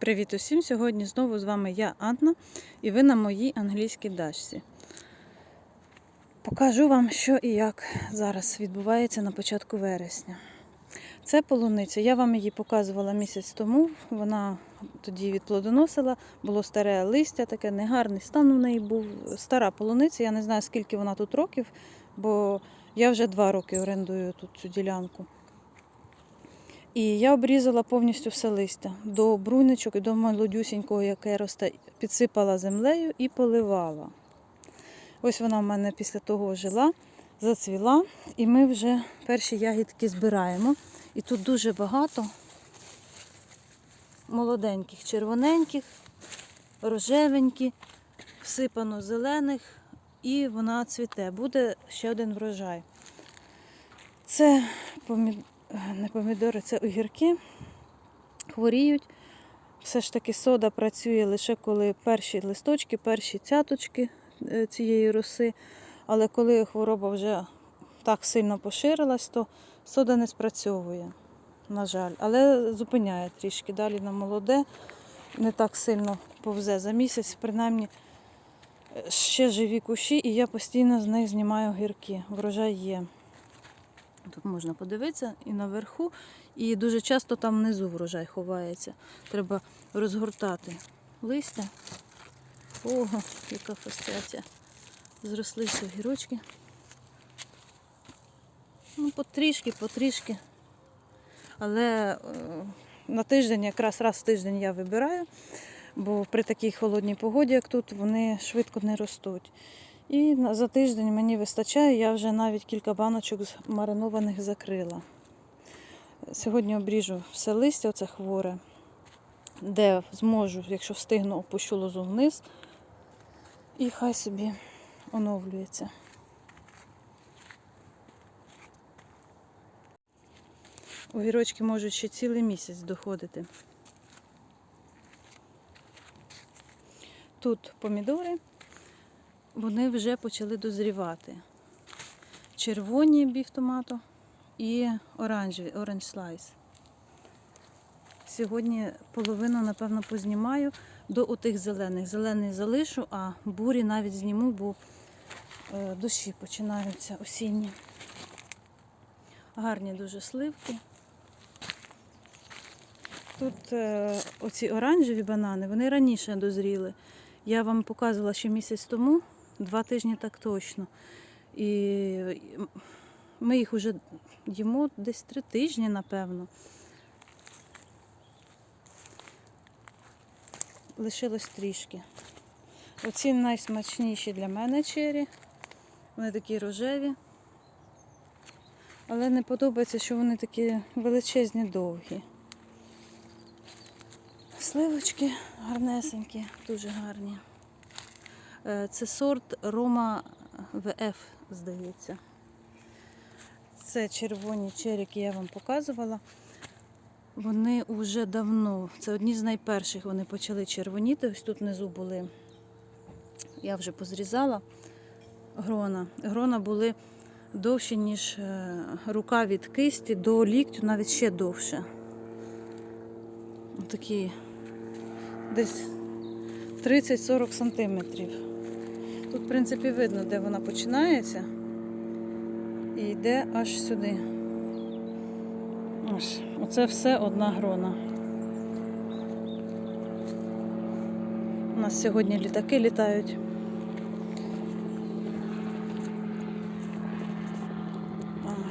Привіт усім! Сьогодні знову з вами я, Анна, і ви на моїй англійській дачці. Покажу вам, що і як зараз відбувається на початку вересня. Це полуниця. Я вам її показувала місяць тому. Вона тоді відплодоносила, було старе листя, таке негарний стан у неї був. Стара полуниця. Я не знаю, скільки вона тут років, бо я вже два роки орендую тут цю ділянку. І я обрізала повністю все листя до бруничок і до молодюсінького, яке росте, підсипала землею і поливала. Ось вона в мене після того жила, зацвіла, і ми вже перші ягідки збираємо. І тут дуже багато молоденьких, червоненьких, рожевенькі, всипано зелених, і вона цвіте. Буде ще один врожай. Це помід... не помідори, це огірки. Хворіють. Все ж таки сода працює лише коли перші листочки, перші цяточки е, цієї роси. Але коли хвороба вже так сильно поширилась, то сода не спрацьовує, на жаль. Але зупиняє трішки. Далі на молоде, не так сильно повзе за місяць, принаймні е, ще живі кущі, і я постійно з них знімаю гірки. Врожай є. Тут можна подивитися і наверху, і дуже часто там внизу врожай ховається. Треба розгортати листя. Ого, яка фасцяція. Зрослися огірочки. Ну, потрішки, потрішки. Але е, на тиждень, якраз раз в тиждень я вибираю, бо при такій холодній погоді, як тут, вони швидко не ростуть. І за тиждень мені вистачає, я вже навіть кілька баночок маринованих закрила. Сьогодні обріжу все листя, оце хворе, де зможу, якщо встигну, опущу лозу вниз. І хай собі оновлюється. Огірочки можуть ще цілий місяць доходити. Тут помідори, вони вже почали дозрівати. Червоні біф томато і оранжеві, оранж слайс. Сьогодні половину, напевно, познімаю до отих зелених. Зелений залишу, а бурі навіть зніму, бо е, дощі починаються осінні. Гарні дуже сливки. Тут е, оці оранжеві банани, вони раніше дозріли. Я вам показувала ще місяць тому, два тижні так точно. І ми їх вже їмо десь три тижні, напевно. Лишилось трішки. Оці найсмачніші для мене чері. Вони такі рожеві. Але не подобається, що вони такі величезні, довгі. Сливочки гарнесенькі, дуже гарні. Е, Це сорт Рома ВФ, здається. Це червоні черіки я вам показувала. Вони вже давно, це одні з найперших вони почали червоніти. Ось тут внизу були, я вже позрізала грона. Грона були довші, ніж е, рука від кисті до ліктю, навіть ще довше. Такі десь 30-40 сантиметрів. Тут, в принципі, видно, де вона починається і йде аж сюди. Ось, оце все одна грона. У нас сьогодні літаки літають.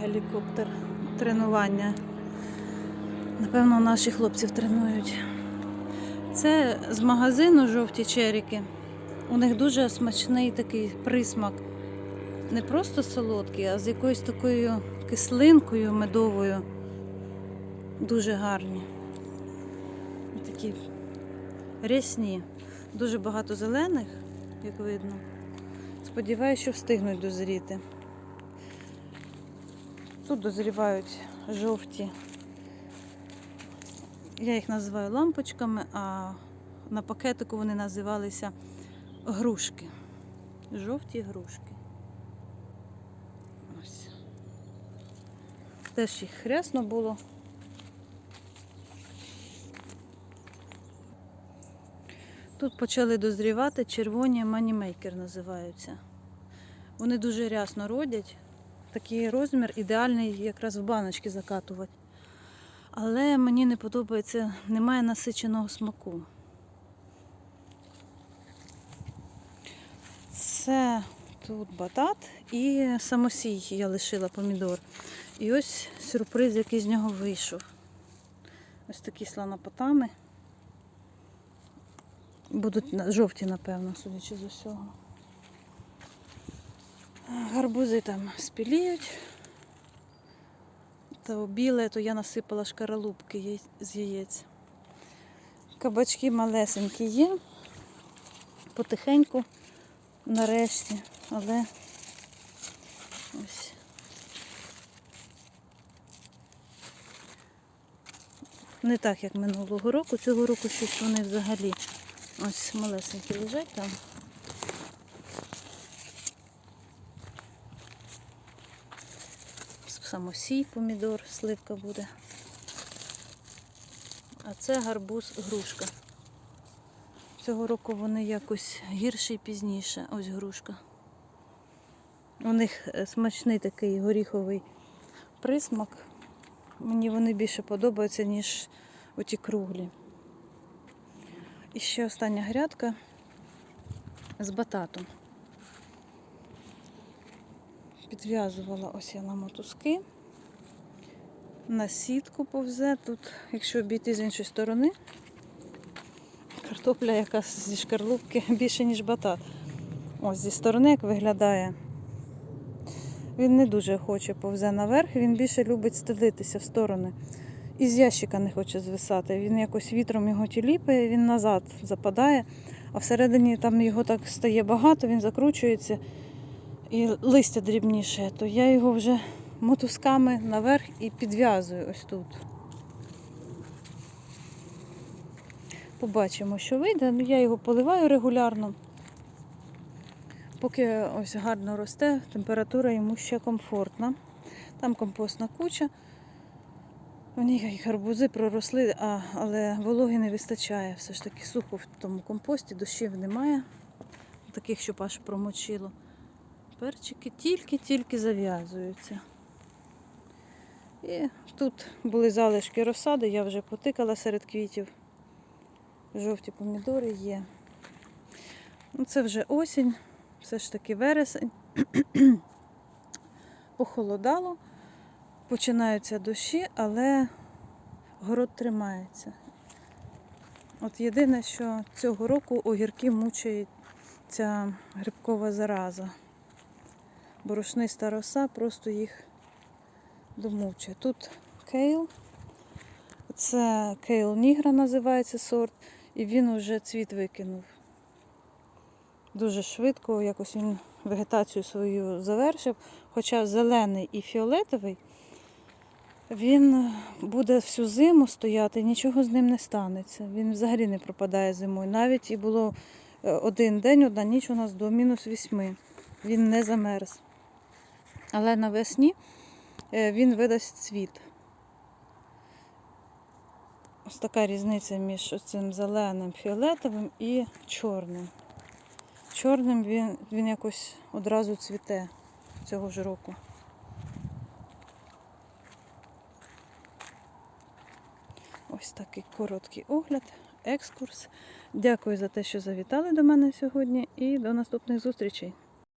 Гелікоптер тренування. Напевно, наші хлопців тренують. Це з магазину жовті черіки. У них дуже смачний такий присмак. Не просто солодкий, а з якоюсь такою кислинкою медовою. Дуже гарні. Такі рясні. Дуже багато зелених, як видно. Сподіваюся, що встигнуть дозріти. Тут дозрівають жовті. Я їх називаю лампочками, а на пакетику вони називалися грушки. Жовті грушки. Ось. Теж їх хрясно було. Тут почали дозрівати червоні манімейкер називаються. Вони дуже рясно родять. Такий розмір ідеальний якраз в баночки закатувати. Але мені не подобається, немає насиченого смаку. Це тут батат і самосій я лишила помідор. І ось сюрприз, який з нього вийшов. Ось такі сланопотами. Будуть жовті, напевно, судячи з усього. Гарбузи там спіліють. То біле, то я насипала шкаралупки з яєць. Кабачки малесенькі є. Потихеньку, нарешті, але ось. Не так, як минулого року. Цього року щось вони взагалі ось малесенькі лежать там. Самосій помідор, сливка буде. А це гарбуз грушка. Цього року вони якось гірші і пізніше. Ось грушка. У них е, смачний такий горіховий присмак. Мені вони більше подобаються, ніж оті круглі. І ще остання грядка з бататом. Підв'язувала ось я на мотузки. На сітку повзе. Тут, якщо обійти з іншої сторони, картопля якась зі шкарлупки більше, ніж батат. Ось зі сторони, як виглядає. Він не дуже хоче повзе наверх, він більше любить стелитися в сторони. І з ящика не хоче звисати. Він якось вітром його тіліпає, він назад западає, а всередині там його так стає багато, він закручується і листя дрібніше, то я його вже мотузками наверх і підв'язую ось тут. Побачимо, що вийде. Ну, я його поливаю регулярно. Поки ось гарно росте, температура йому ще комфортна. Там компостна куча. У них гарбузи проросли, а, але вологи не вистачає. Все ж таки сухо в тому компості, дощів немає, таких, щоб аж промочило. Перчики тільки-тільки зав'язуються. І тут були залишки розсади, я вже потикала серед квітів. Жовті помідори є. Ну, це вже осінь, все ж таки вересень. Похолодало, починаються дощі, але город тримається. От єдине, що цього року огірки мучає ця грибкова зараза. Борошниста роса просто їх домучує. Тут кейл. Це кейл нігра називається сорт, і він вже цвіт викинув. Дуже швидко, якось він вегетацію свою завершив. Хоча зелений і фіолетовий, він буде всю зиму стояти, нічого з ним не станеться. Він взагалі не пропадає зимою. Навіть і було е, один день, одна ніч у нас до мінус вісьми. Він не замерз. Але навесні е, він видасть цвіт. Ось така різниця між цим зеленим, фіолетовим і чорним. Чорним він, він якось одразу цвіте цього ж року. Ось такий короткий огляд, екскурс. Дякую за те, що завітали до мене сьогодні і до наступних зустрічей.